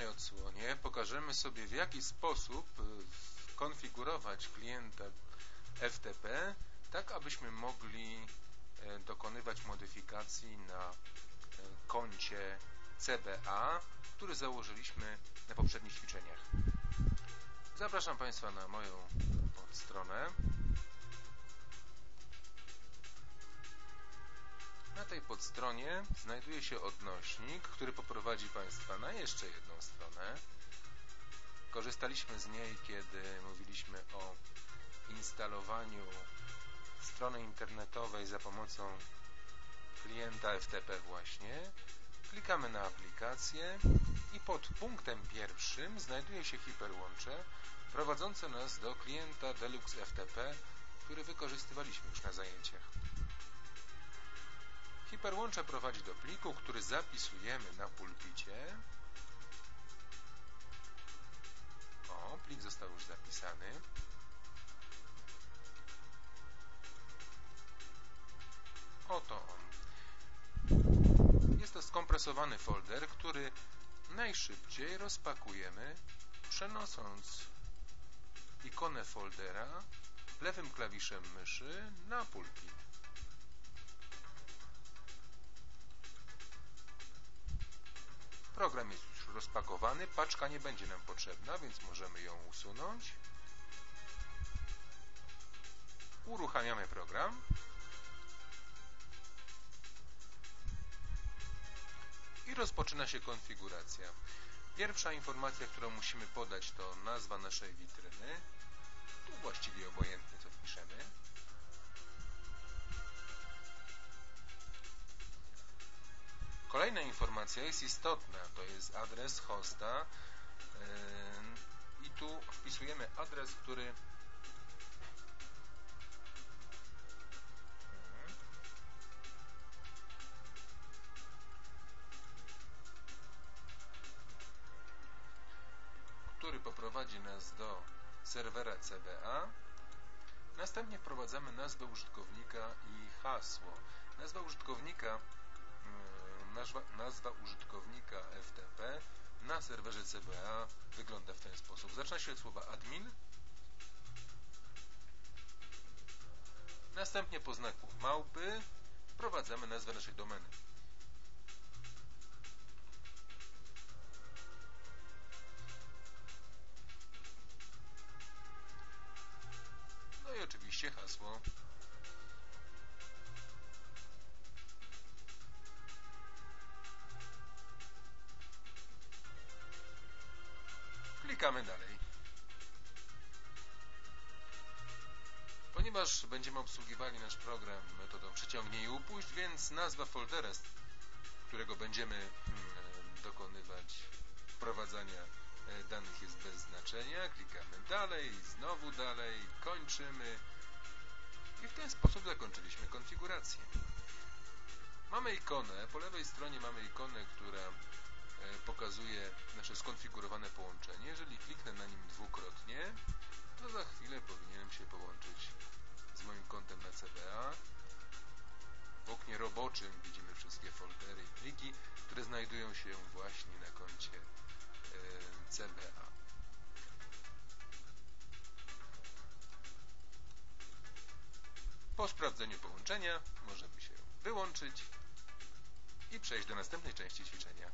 kolejnej odsłonie pokażemy sobie w jaki sposób y, konfigurować klienta FTP tak abyśmy mogli e, dokonywać modyfikacji na e, koncie CBA, który założyliśmy na poprzednich ćwiczeniach. Zapraszam Państwa na moją stronę. Na tej podstronie znajduje się odnośnik, który poprowadzi Państwa na jeszcze jedną stronę. Korzystaliśmy z niej, kiedy mówiliśmy o instalowaniu strony internetowej za pomocą klienta FTP właśnie. Klikamy na aplikację i pod punktem pierwszym znajduje się hiperłącze prowadzące nas do klienta Deluxe FTP, który wykorzystywaliśmy już na zajęciach. Hiperłącze prowadzi do pliku, który zapisujemy na pulpicie. O, plik został już zapisany. Oto on. Jest to skompresowany folder, który najszybciej rozpakujemy przenosząc ikonę foldera lewym klawiszem myszy na pulpit. Jest już rozpakowany, paczka nie będzie nam potrzebna, więc możemy ją usunąć. Uruchamiamy program. I rozpoczyna się konfiguracja. Pierwsza informacja, którą musimy podać to nazwa naszej witryny. Tu właściwie obojętnie Kolejna informacja jest istotna, to jest adres hosta i tu wpisujemy adres, który który poprowadzi nas do serwera CBA. Następnie wprowadzamy nazwę użytkownika i hasło. Nazwa użytkownika nazwa, nazwa użytkownika FTP na serwerze CBA wygląda w ten sposób. Zaczyna się od słowa admin, następnie po znaku małpy wprowadzamy nazwę naszej domeny. No i oczywiście hasło Klikamy dalej. Ponieważ będziemy obsługiwali nasz program metodą przeciągnij i upuść, więc nazwa foldera, którego będziemy mm, dokonywać wprowadzania e, danych jest bez znaczenia. Klikamy dalej, znowu dalej, kończymy i w ten sposób zakończyliśmy konfigurację. Mamy ikonę, po lewej stronie mamy ikonę, która pokazuje nasze skonfigurowane połączenie. Jeżeli kliknę na nim dwukrotnie, to za chwilę powinienem się połączyć z moim kontem na CBA. W oknie roboczym widzimy wszystkie foldery i pliki, które znajdują się właśnie na koncie e, CBA. Po sprawdzeniu połączenia możemy się wyłączyć i przejść do następnej części ćwiczenia.